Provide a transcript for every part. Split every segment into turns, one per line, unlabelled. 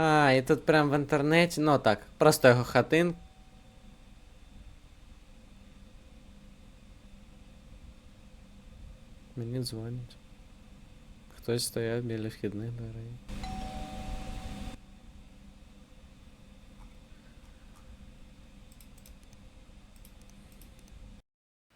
А, і тут прям в інтернеті. Ну так, просто його хатин. Мені дзвонять. Хтось стояв біля вхідних дверей.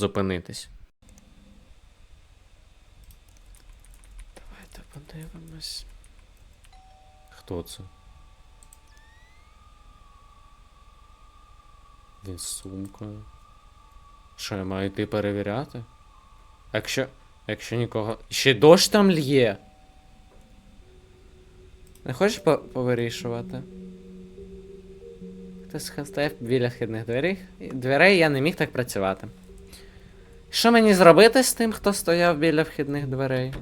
зупинитись. Давайте подивимось. Хто це? Він з сумкою. Що, я маю йти перевіряти? Якщо. Якщо нікого. Ще дощ там лє. Не хочеш по- повирішувати? Хтось стояв біля вхідних дверей. Дверей я не міг так працювати. Що мені зробити з тим, хто стояв біля вхідних дверей?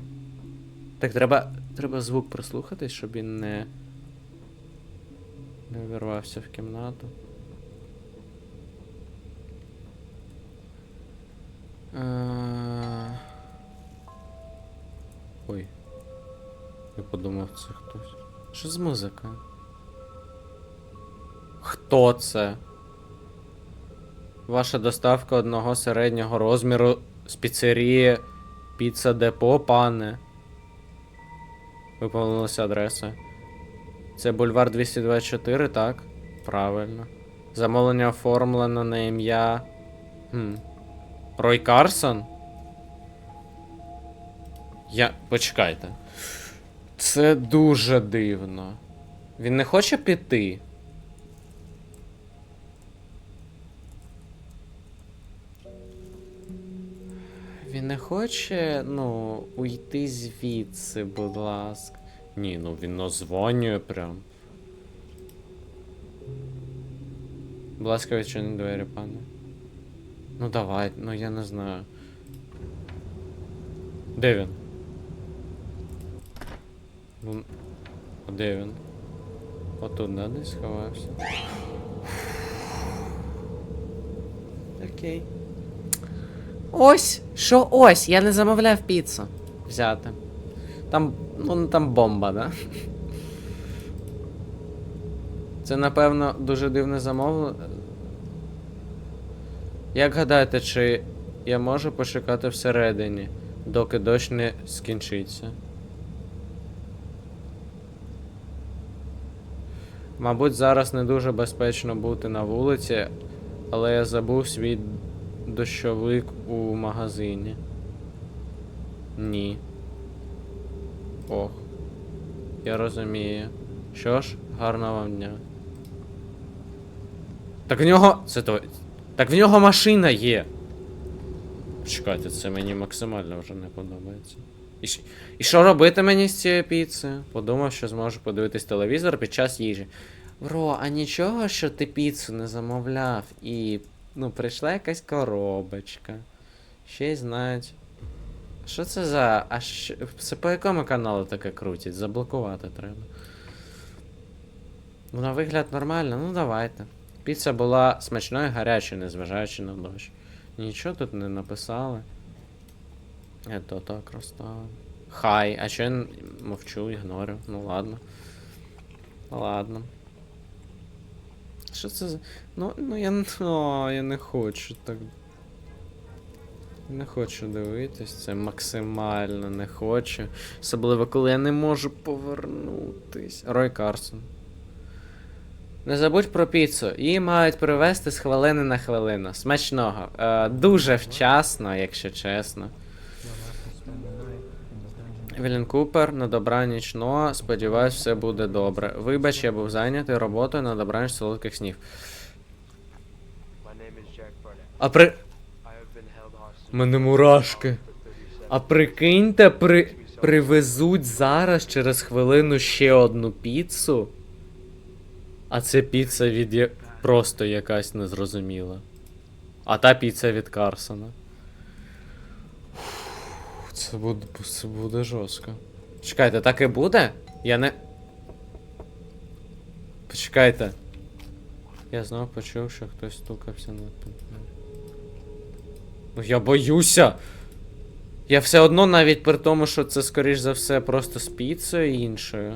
Так, треба. Треба звук прислухатись, щоб він не. Не увірвався в кімнату. Ой. Я подумав, це хтось. Що з музикою? Хто це? Ваша доставка одного середнього розміру з піцерії Піца Депо, пане. Ви помилилися адреса. Це бульвар 224, так? Правильно. Замовлення оформлено на ім'я. Хм. Рой Карсон? Я. Почекайте. Це дуже дивно. Він не хоче піти. Він не хоче, ну, уйти звідси, будь ласка. Ні, ну він названює прям. Будь ласка, відчиніть двері, пане. Ну давай, ну я не знаю. Де він? Ну, а де він? Отут, да, десь сховався. Окей. Ось! Що ось? Я не замовляв піцу. Взяти. Там. Ну там бомба, да? Це, напевно, дуже дивне замовлення. Як гадаєте, чи я можу почекати всередині, доки дощ не скінчиться? Мабуть, зараз не дуже безпечно бути на вулиці, але я забув свій дощовик у магазині. Ні. Ох. Я розумію. Що ж, гарного вам дня. Так в нього. Це то. Так в нього машина є. Чекайте, це мені максимально вже не подобається. І, що робити мені з цією піцею? Подумав, що зможу подивитись телевізор під час їжі. Бро, а нічого, що ти піцу не замовляв і. Ну, прийшла якась коробочка. Ще й знають. Що це за. А що... Це по якому каналу таке крутять? Заблокувати треба. Ну, на вигляд нормально, ну давайте. Піца була смачною гарячою, незважаючи на дощ. Нічого тут не написали. Я то так розставив. Хай, а що я мовчу, ігнорю. Ну ладно. Ладно. Що це за. Ну, ну я, о, я не хочу так. Не хочу дивитись, це максимально не хочу. Особливо, коли я не можу повернутись. Рой Карсон. Не забудь про піцу. Її мають привезти з хвилини на хвилину. Смачного. Е, дуже вчасно, якщо чесно. Евелін Купер, на добраніч Ноа. Сподіваюсь, все буде добре. Вибач, я був зайнятий роботою на добраніч солодких снів. А при. Мене мурашки. А прикиньте, при... привезуть зараз через хвилину ще одну піцу. А це піца від просто якась незрозуміла. А та піца від Карсона. Це буде, це буде жорстко. Чекайте, так і буде? Я не. Почекайте. Я знову почув, що хтось стукався на. Ну я боюся. Я все одно навіть при тому, що це, скоріш за все, просто з піцею іншою.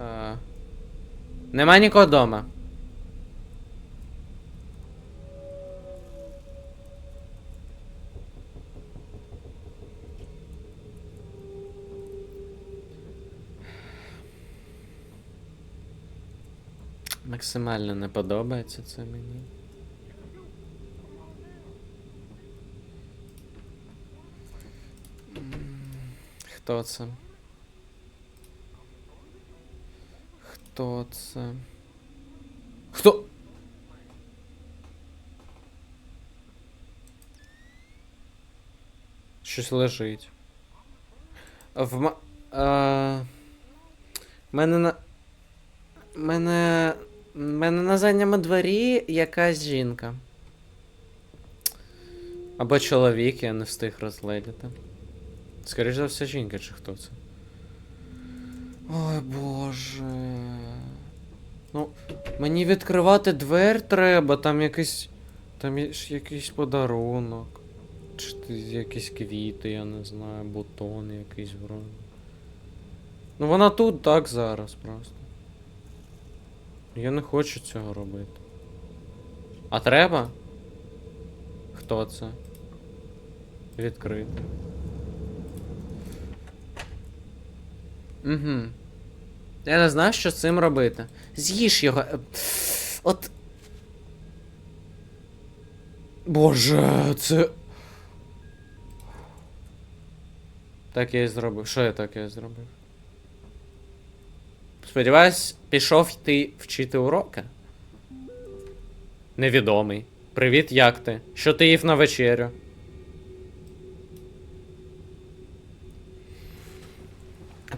А... Нема нікого вдома. Максимально не подобається це мені. Хто це? Хто це? Хто? Щось лежить. В ма... Е... Мене на. Мене. Мене на задньому дворі якась жінка. Або чоловік, я не встиг розгледіти. Скоріше за все, жінка чи хто це. Ой боже. Ну, мені відкривати двер треба, там якийсь. Там ж якийсь подарунок. Чи якісь квіти, я не знаю, бутон якийсь вроде. Ну вона тут так зараз просто. Я не хочу цього робити. А треба? Хто це? Відкрити. Угу. Я не знаю, що з цим робити. З'їж його. Е, От. Боже, це. Так я і зробив. Що я так я зробив? Сподіваюсь, пішов ти вчити уроки. Невідомий. Привіт, як ти? Що ти їв на вечерю?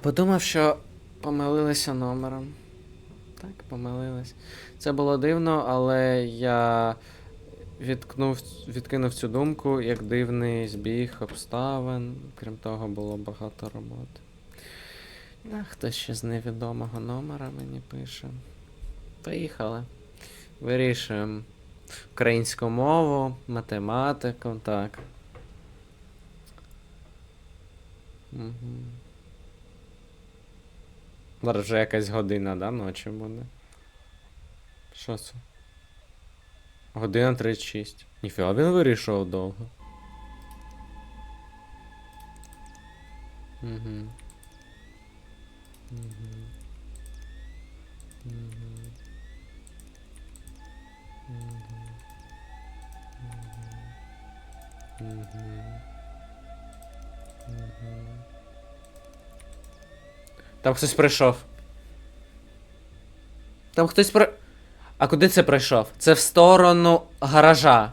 Подумав, що помилилися номером. Так, помилились. Це було дивно, але я відкнув, відкинув цю думку як дивний збіг обставин. Крім того, було багато роботи. А, хтось ще з невідомого номера мені пише. Поїхали. Вирішуємо українську мову, математику, так. Угу. Зараз вже якась година, да, ночі буде. Що це? Година 36. Ніфіга він вирішував довго. Угу. Там хтось прийшов. Там хтось при... А куди це прийшов? Це в сторону гаража.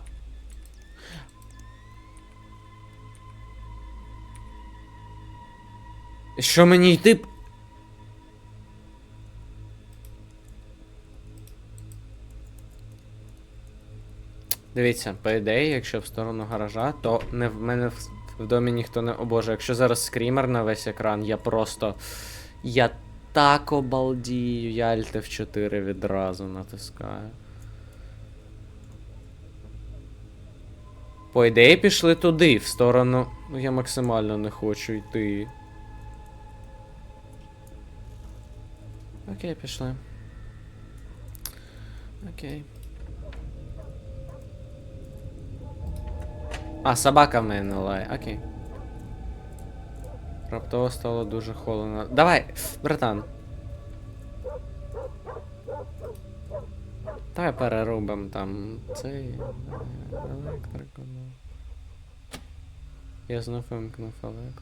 Що мені йти? Дивіться, по ідеї, якщо в сторону гаража, то не в мене в, домі ніхто не. О якщо зараз скрімер на весь екран, я просто. Я так обалдію, я Alt F4 відразу натискаю. По ідеї пішли туди, в сторону. Ну я максимально не хочу йти. Окей, пішли. Окей. А, собака в мене лає, окей. Раптово стало дуже холодно. Давай, братан. Давай переробимо там цей е, електрику. ну. Я знов вимкнув електрику.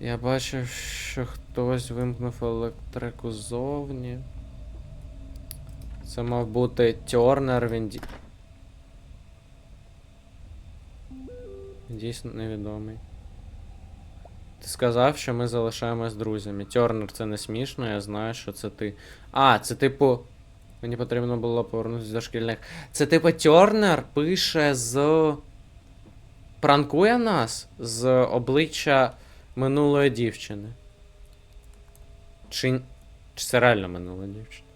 Я бачив, що хтось вимкнув електрику ззовні. Це мав бути Тернер, він ді... Дійсно невідомий. Ти сказав, що ми залишаємось друзями. Тернер, це не смішно, я знаю, що це ти. А, це типу. Мені потрібно було повернутися до шкільних. Це типу Тернер пише з. Пранкує нас з обличчя минулої дівчини. Чи. Чи це реально минула дівчина?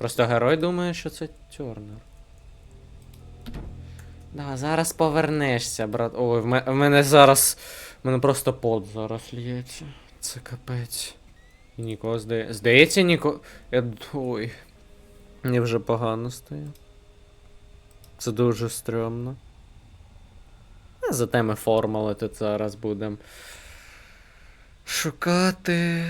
Просто герой думає, що це Тернер. Да, зараз повернешся, брат. Ой, в, ме- в мене зараз. В мене просто пот зараз лється. Це капець. І нікого здає. Здається, нікого. Я... Ой. Мені вже погано стає. Це дуже стрьомно. Зате ми формули тут зараз будемо. Шукати.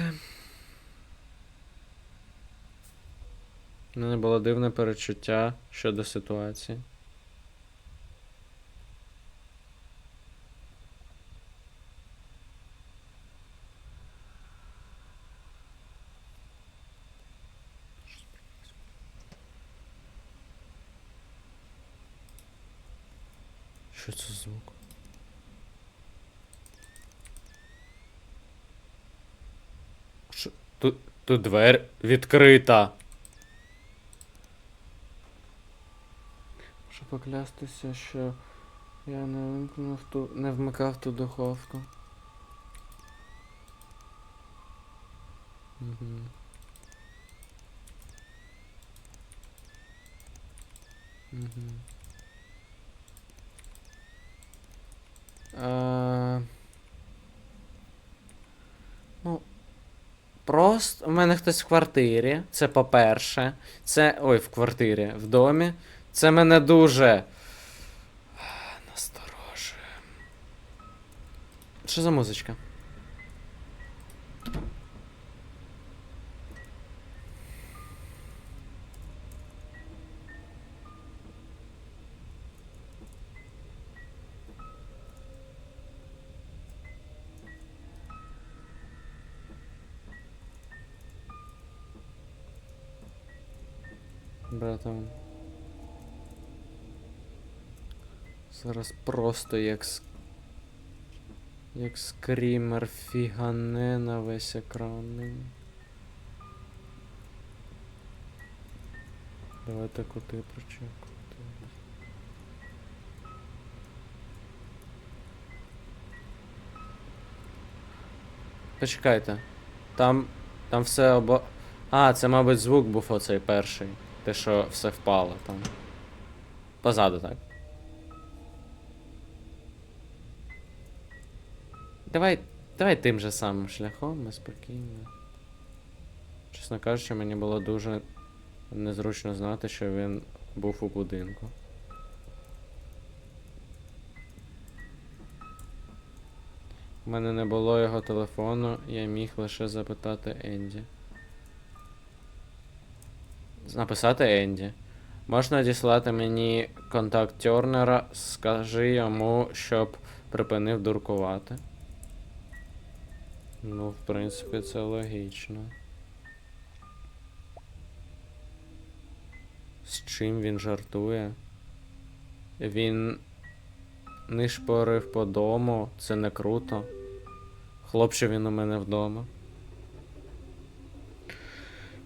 Мене було дивне перечуття щодо ситуації. Що це звук? Що? Тут, тут двері відкрита. Можу поклястися, що я не вимкнув ту. не вмикав ту духовку. Угу. Угу. Е, Ну. Просто у мене хтось в квартирі. Це по-перше. Це. Ой, в квартирі, в домі. Це мене дуже. Насторожує. Що за музичка? Братан. Зараз просто як с... як скрімер фігане на весь екран. Давайте кути прочекувати. Почекайте. Там. Там все обо. А, це, мабуть, звук був оцей перший. Те, що все впало там. Позаду, так. Давай. Давай тим же самим шляхом, ми спокійно. Чесно кажучи, мені було дуже незручно знати, що він був у будинку. У мене не було його телефону, я міг лише запитати Енді. Написати Енді. Можна надіслати мені контакт Тернера, скажи йому, щоб припинив дуркувати. Ну, в принципі, це логічно. З чим він жартує? Він нишпорив по дому, це не круто. Хлопче він у мене вдома.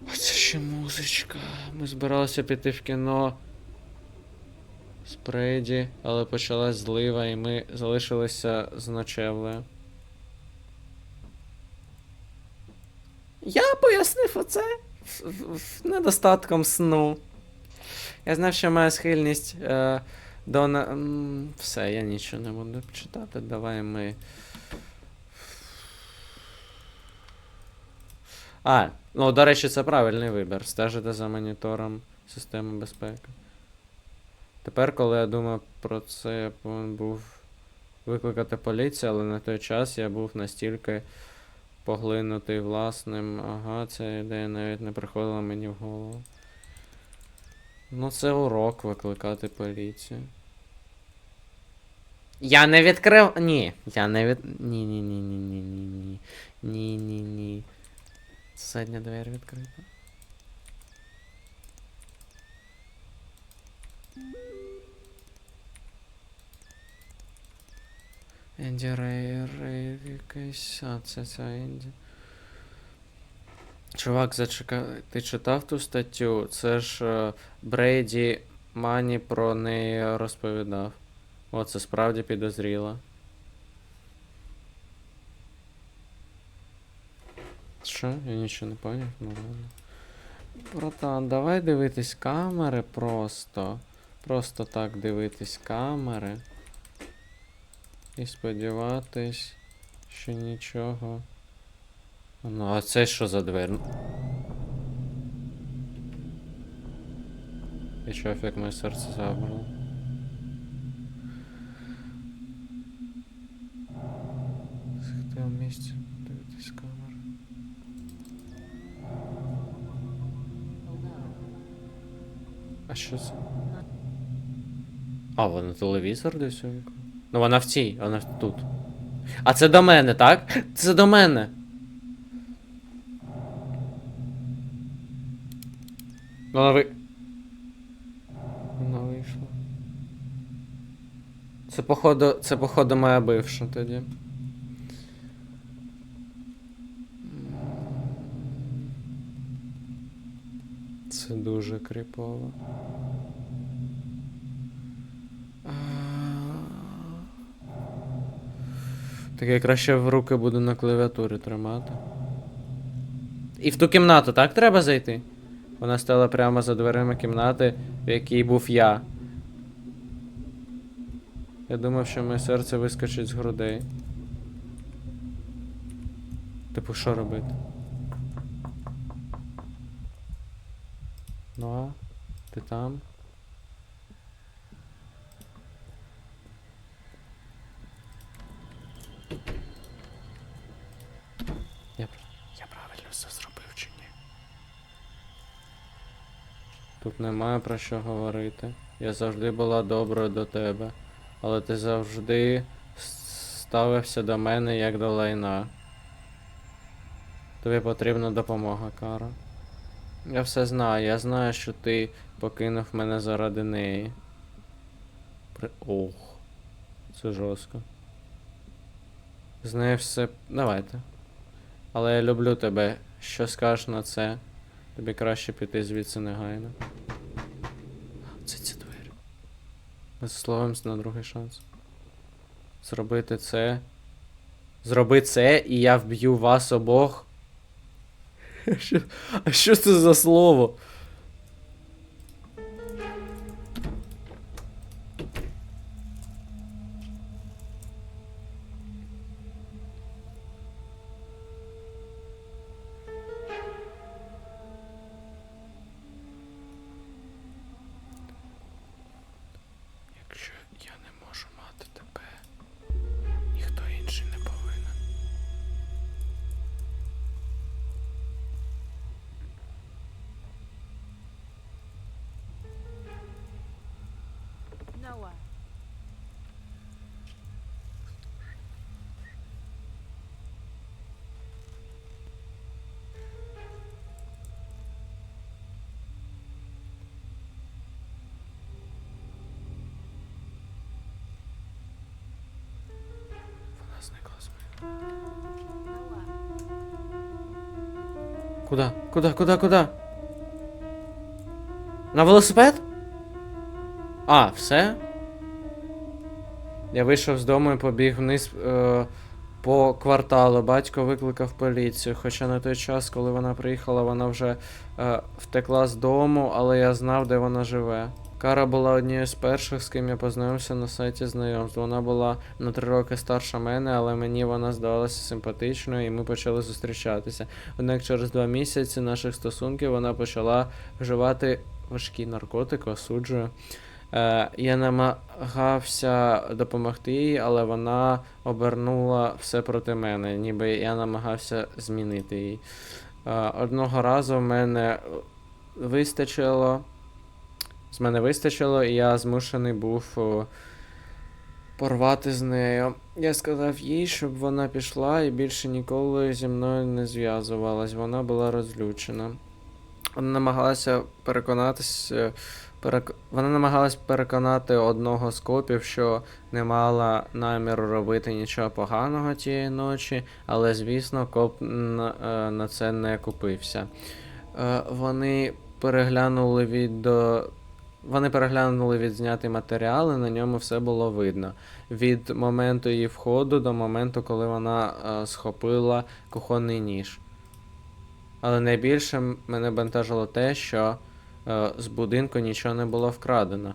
Оце ще музичка. Ми збиралися піти в кіно з але почалась злива і ми залишилися з ночевлею. Я пояснив оце недостатком сну. Я знав, що маю схильність е, до. на- Все, я нічого не буду читати. Давай ми. А, ну, до речі, це правильний вибір. Стежити за монітором системи безпеки. Тепер, коли я думав про це, я був викликати поліцію, але на той час я був настільки поглинутий власним. Ага, ця ідея навіть не приходила мені в голову. Ну, це урок викликати поліцію. Я не відкрив. Ні. Я не від. Ні, ні, ні, ні, ні, ні, ні. Ні, ні, ні. Задня двері відкрита. Енді Рей, Рей, якийсь. А, це ця Енді. Чувак, зачекай, ти читав ту статтю? Це ж е, Брейді Мані про неї розповідав. О, це справді підозріло. Що? Я нічого не поняв, ну ладно. Братан, давай дивитись камери просто. Просто так дивитись камери. І сподіватись, що нічого. Ну, а це що за двері? І що, як моє серце забрало? Хто в місці? Дивитись камери. А що це? А, вона телевізор десь увімкнула? Ну вона в цій, вона тут. А це до мене, так? Це до мене. Вона ви. Вона вийшла. Це походу. Це походу моя бивша тоді. Це дуже кріпово. Так я краще в руки буду на клавіатурі тримати. І в ту кімнату, так треба зайти? Вона стала прямо за дверима кімнати, в якій був я. Я думав, що моє серце вискочить з грудей. Типу, що робити? Ну а? Ти там? Тут немає про що говорити. Я завжди була доброю до тебе, але ти завжди ставився до мене як до лайна. Тобі потрібна допомога, Кара. Я все знаю, я знаю, що ти покинув мене заради неї. При... Ох, це жорстко. З нею все. Давайте. Але я люблю тебе. Що скажеш на це? Тобі краще піти звідси негайно. Це ці двері. Ми засловимось на другий шанс. Зробити це. Зроби це, і я вб'ю вас обох. А що це за слово? Куда? Куда, куда, куда? На велосипед? А, все? Я вийшов з дому і побіг вниз е, по кварталу. Батько викликав поліцію. Хоча на той час, коли вона приїхала, вона вже е, втекла з дому, але я знав, де вона живе. Кара була однією з перших, з ким я познайомився на сайті знайомств. Вона була на три роки старша мене, але мені вона здавалася симпатичною, і ми почали зустрічатися. Однак через два місяці наших стосунків вона почала вживати важкі наркотики, осуджую. Е, я намагався допомогти їй, але вона обернула все проти мене, ніби я намагався змінити її. Е, одного разу в мене вистачило. З мене вистачило, і я змушений був порвати з нею. Я сказав їй, щоб вона пішла і більше ніколи зі мною не зв'язувалась. Вона була розлючена. Вона намагалася переконатися. Перек... Вона намагалась переконати одного з копів, що не мала наміру робити нічого поганого тієї ночі, але, звісно, коп на, е, на це не купився. Е, Вони переглянули відео. Вони переглянули відзняті матеріали, на ньому все було видно. Від моменту її входу до моменту, коли вона е, схопила кухонний ніж. Але найбільше мене бентежило те, що е, з будинку нічого не було вкрадено.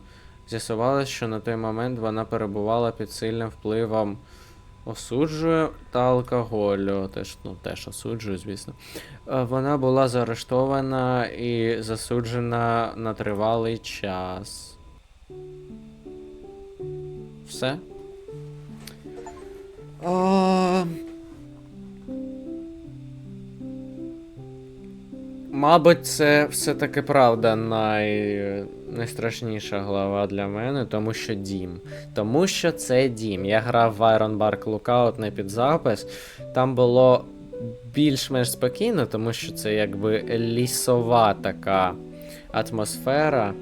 З'ясувалось, що на той момент вона перебувала під сильним впливом осуджую та алкоголю. Теж, ну, теж осуджую, звісно. Е, Вона була заарештована і засуджена на тривалий час. Все? Мабуть, це все-таки правда най... найстрашніша глава для мене, тому що дім. Тому що це дім. Я грав в Iron Bark Lookout не під запис. Там було більш-менш спокійно, тому що це якби лісова така атмосфера,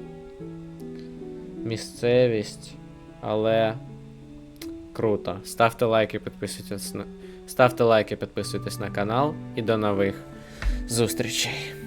місцевість, але круто. Ставте лайки, підписуйтесь на... Ставте лайки, підписуйтесь на канал і до нових зустрічей.